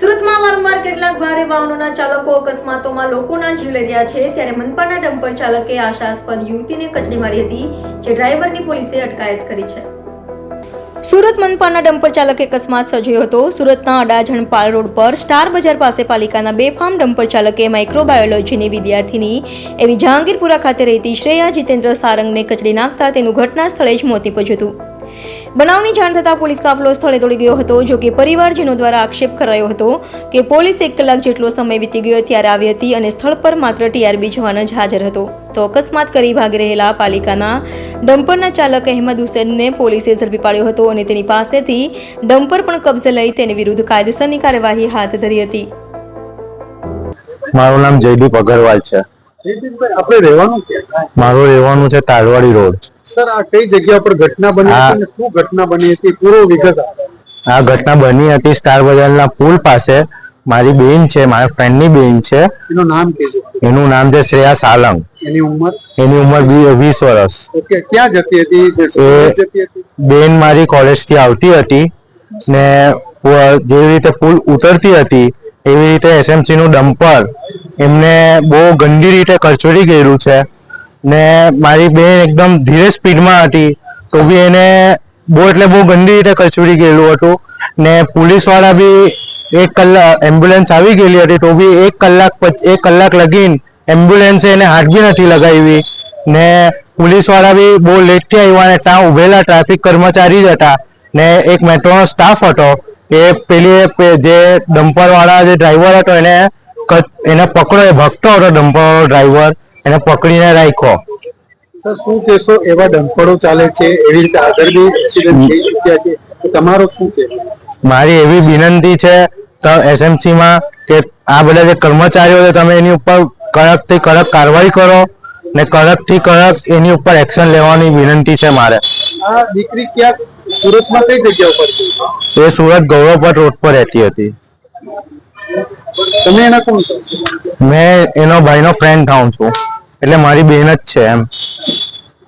સુરતમાં વારંવાર કેટલાક ભારે વાહનોના ચાલકો અકસ્માતોમાં લોકોના જીવ લઈ રહ્યા છે. ત્યારે મનપાના ડમ્પર ચાલકે આશાસ્પદ યુવતીને કચડી મારી હતી, જે ડ્રાઈવરની પોલીસે અટકાયત કરી છે. સુરત મનપાના ડમ્પર ચાલકે અકસ્માત સર્જ્યો હતો. સુરતના અડાજણ પાલ રોડ પર સ્ટાર બજાર પાસે પાલિકાના બેફામ ડમ્પર ચાલકે માઇક્રોબાયોલોજીની વિદ્યાર્થીની એવી જહાંગીરપુરા ખાતે રહેતી શ્રેયા જીતેન્દ્ર સારંગને કચડી નાખતા તેનું ઘટના સ્થળે જ મોત નીપજ્યું હતું. બનાવની જાણ થતાં પોલીસ કાફલો સ્થળે દોડી ગયો હતો, જો કે પરિવારજનો દ્વારા આક્ષેપ કરાયો હતો કે પોલીસ એક કલાક જેટલો સમય વીતી ગયો ત્યારે આવી હતી અને સ્થળ પર માત્ર ટીઆરબી જવાન જ હાજર હતો. તો અકસ્માત કરી ભાગી રહેલા પાલિકાના ડમ્પરના ચાલક અહેમદ હુસેનને પોલીસે ઝડપી પાડ્યો હતો અને તેની પાસેથી ડમ્પર પણ કબજે લઈ તેની વિરુદ્ધ કાયદેસરની કાર્યવાહી હાથ ધરી હતી. મારું નામ જયદીપ અગરવાલ છે. આપણે રહેવાનું મારું રહેવાનું છે તાળવાડી રોડ. સર આ કઈ જગ્યા પર ઘટના બની હતી શું ઘટના બની હતી? પૂરો વિગત આ ઘટના બની હતી સ્ટાર બજારના પુલ પાસે. મારી બેન છે મારા ફ્રેન્ડની બેન છે. એનું નામ એનું નામ છે શ્રેયા સાલંગ. એની ઉંમર? એની ઉંમર વીસ વર્ષ. ઓકે ક્યાં જતી હતી? બેન મારી કોલેજથી આવતી હતી ને જેવી રીતે પુલ ઉતરતી હતી એવી રીતે એસએમસી નું ડમ્પર એમને બહુ ગંદી રીતે કરચોડી ગયેલું છે. ને મારી બેન એકદમ ધીરે સ્પીડમાં હતી, તો બી એને બહુ એટલે બહુ ગંદી રીતે કચોડી ગયેલું હતું. ને પોલીસવાળા બી એક કલાક, એમ્બ્યુલન્સ આવી ગયેલી હતી, તો બી એક કલાક એક કલાક લગીન એમ્બ્યુલન્સે એને હાથ બી નથી લગાવી. ને પોલીસવાળા બી બહુ લેટથી આવ્યા ને ત્યાં ઉભેલા ટ્રાફિક કર્મચારી જ હતા. ને એક મેટ્રોનો સ્ટાફ હતો, એ પેલી જે ડમ્પરવાળા જે ડ્રાઈવર હતો એને એને પકડો એ ભગતો હતો ડમ્પર ડ્રાઈવર એને પકડીને રાખ્યો. સર શું કહેશો? એવા ડમ્પરો ચાલે છે એવી રીતે આગળ બી એક્સિડન્ટ થઈ ચૂક્યા છે. તો તમારું શું કહેવું મારી એવી વિનંતી છે તો એસએમસી માં કે આ બધા જે કર્મચારીઓ છે તમે એની ઉપર કડકથી કડક કાર્યવાહી કરો ને કડકથી કડક એની ઉપર એક્શન લેવાની વિનંતી છે મારે. આ દીકરી ક્યાં સુરતમાં કઈ જગ્યા ઉપર એ સુરત ગૌરવપટ રોડ પર રહેતી હતી. તમે એના કોણ છો? મેં એનો ભાઈનો ફ્રેન્ડ થાઉં છું. એટલે મારી બેન જ છે એમ.